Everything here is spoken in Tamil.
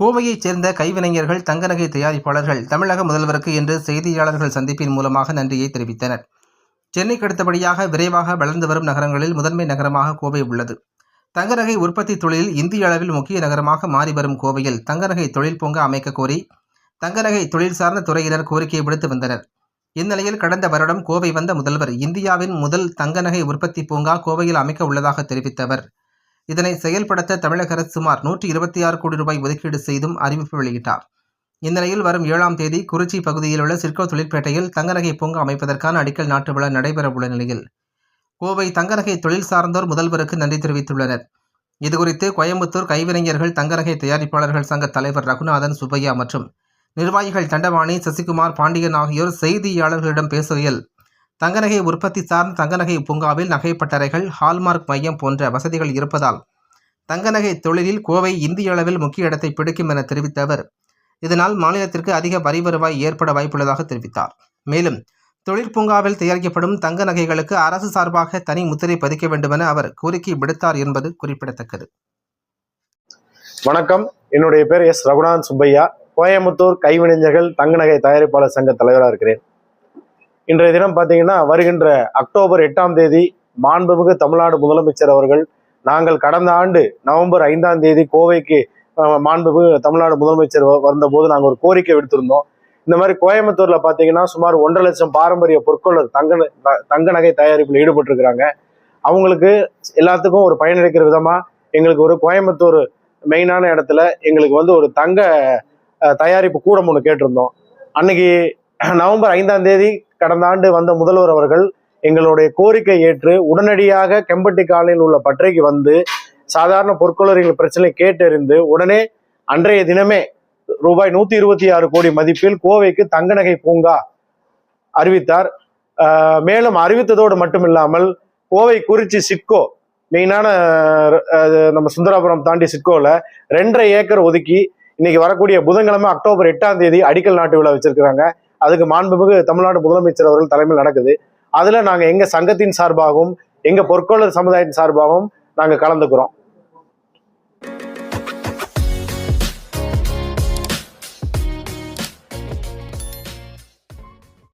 கோவையைச் சேர்ந்த கைவினைஞர்கள் தங்க நகை தயாரிப்பாளர்கள் தமிழக முதல்வருக்கு இன்று செய்தியாளர்கள் சந்திப்பின் மூலமாக நன்றியை தெரிவித்தனர். சென்னைக்கு அடுத்தபடியாக விரைவாக வளர்ந்து வரும் நகரங்களில் முதன்மை நகரமாக கோவை உள்ளது. தங்க நகை உற்பத்தி தொழிலில் இந்திய அளவில் முக்கிய நகரமாக மாறி வரும் கோவையில் தங்க நகை தொழில் பூங்கா அமைக்க கோரி தங்க நகை தொழில் சார்ந்த துறையினர் கோரிக்கை விடுத்து வந்தனர். இந்நிலையில் கடந்த வருடம் கோவை வந்த முதல்வர் இந்தியாவின் முதல் தங்க நகை உற்பத்தி பூங்கா கோவையில் அமைக்க உள்ளதாக தெரிவித்த அவர் இதனை செயல்படுத்த தமிழக அரசு சுமார் நூற்றி இருபத்தி ஆறு கோடி ரூபாய் ஒதுக்கீடு செய்தும் அறிவிப்பு வெளியிட்டார். இந்நிலையில் வரும் ஏழாம் தேதி குறிச்சி பகுதியில் உள்ள சிற்கோ தொழிற்பேட்டையில் தங்கநகை பூங்கா அமைப்பதற்கான அடிக்கல் நாட்டு விழா நடைபெறவுள்ள நிலையில் கோவை தங்கநகை தொழில் சார்ந்தோர் முதல்வருக்கு நன்றி தெரிவித்துள்ளனர். இதுகுறித்து கோயம்புத்தூர் கைவினைஞர்கள் தங்கநகை தயாரிப்பாளர்கள் சங்க தலைவர் ரகுநாதன் சுப்பையா மற்றும் நிர்வாகிகள் தண்டவாணி சசிகுமார் பாண்டியன் ஆகியோர் செய்தியாளர்களிடம் பேசுகையில் தங்க நகை உற்பத்தி சார்ந்த தங்க நகை பூங்காவில் நகைப்பட்டறைகள் ஹால்மார்க் மையம் போன்ற வசதிகள் இருப்பதால் தங்க நகை தொழிலில் கோவை இந்திய அளவில் முக்கிய இடத்தை பிடிக்கும் என தெரிவித்த அவர் இதனால் மாநிலத்திற்கு அதிக வரி வருவாய் ஏற்பட வாய்ப்புள்ளதாக தெரிவித்தார். மேலும் தொழிற்பூங்காவில் தயாரிக்கப்படும் தங்க நகைகளுக்கு அரசு சார்பாக தனி முத்திரை பதிக்க வேண்டுமென அவர் கோரிக்கை விடுத்தார் என்பது குறிப்பிடத்தக்கது. வணக்கம். என்னுடைய பேர் எஸ் ரகுநாத் சுப்பையா. கோயம்புத்தூர் கைவினைஞர்கள் தங்க நகை தயாரிப்பாளர் சங்க தலைவராக இருக்கிறேன். இன்றைய தினம் பார்த்தீங்கன்னா வருகின்ற அக்டோபர் எட்டாம் தேதி மாண்புமிகு தமிழ்நாடு முதலமைச்சர் அவர்கள் நாங்கள் கடந்த ஆண்டு நவம்பர் ஐந்தாம் தேதி கோவைக்கு மாண்புமிகு தமிழ்நாடு முதலமைச்சர் வந்தபோது நாங்கள் ஒரு கோரிக்கை விடுத்திருந்தோம். இந்த மாதிரி கோயம்புத்தூர்ல பார்த்தீங்கன்னா சுமார் ஒன்றரை லட்சம் பாரம்பரிய பொற்கொள்ளர் தங்க தங்க நகை தயாரிப்பில் ஈடுபட்டிருக்கிறாங்க. அவங்களுக்கு எல்லாத்துக்கும் ஒரு பயனளிக்கிற விதமா எங்களுக்கு ஒரு கோயம்புத்தூர் மெயினான இடத்துல எங்களுக்கு வந்து ஒரு தங்க தயாரிப்பு கூடம் ஒன்று கேட்டிருந்தோம். அன்னைக்கு நவம்பர் ஐந்தாம் தேதி கடந்த ஆண்டு வந்த முதல்வர் அவர்கள் எங்களுடைய கோரிக்கை ஏற்று உடனடியாக கெம்பட்டி காலனியில் உள்ள பற்றைக்கு வந்து சாதாரண பொற்கொள்ளரிகள் பிரச்சனை கேட்டறிந்து உடனே அன்றைய தினமே ரூபாய் நூத்தி இருபத்தி ஆறு கோடி மதிப்பில் கோவைக்கு தங்க நகை பூங்கா அறிவித்தார். மேலும் அறிவித்ததோடு மட்டுமில்லாமல் கோவை குறிச்சி சிட்கோ மெயினான நம்ம சுந்தராபுரம் தாண்டி சிட்கோல ரெண்டரை ஏக்கர் ஒதுக்கி இன்னைக்கு வரக்கூடிய புதன்கிழமை அக்டோபர் எட்டாம் தேதி அடிக்கல் நாட்டு விழா வச்சிருக்கிறாங்க. அதுக்கு மாண்புமிகு தமிழ்நாடு முதலமைச்சர் அவர்கள் தலைமையில் நடக்குது. அதுல நாங்க எங்க சங்கத்தின் சார்பாகவும் எங்க பொற்கொள்ளர் சமுதாயத்தின் சார்பாகவும் நாங்க கலந்துக்கிறோம்.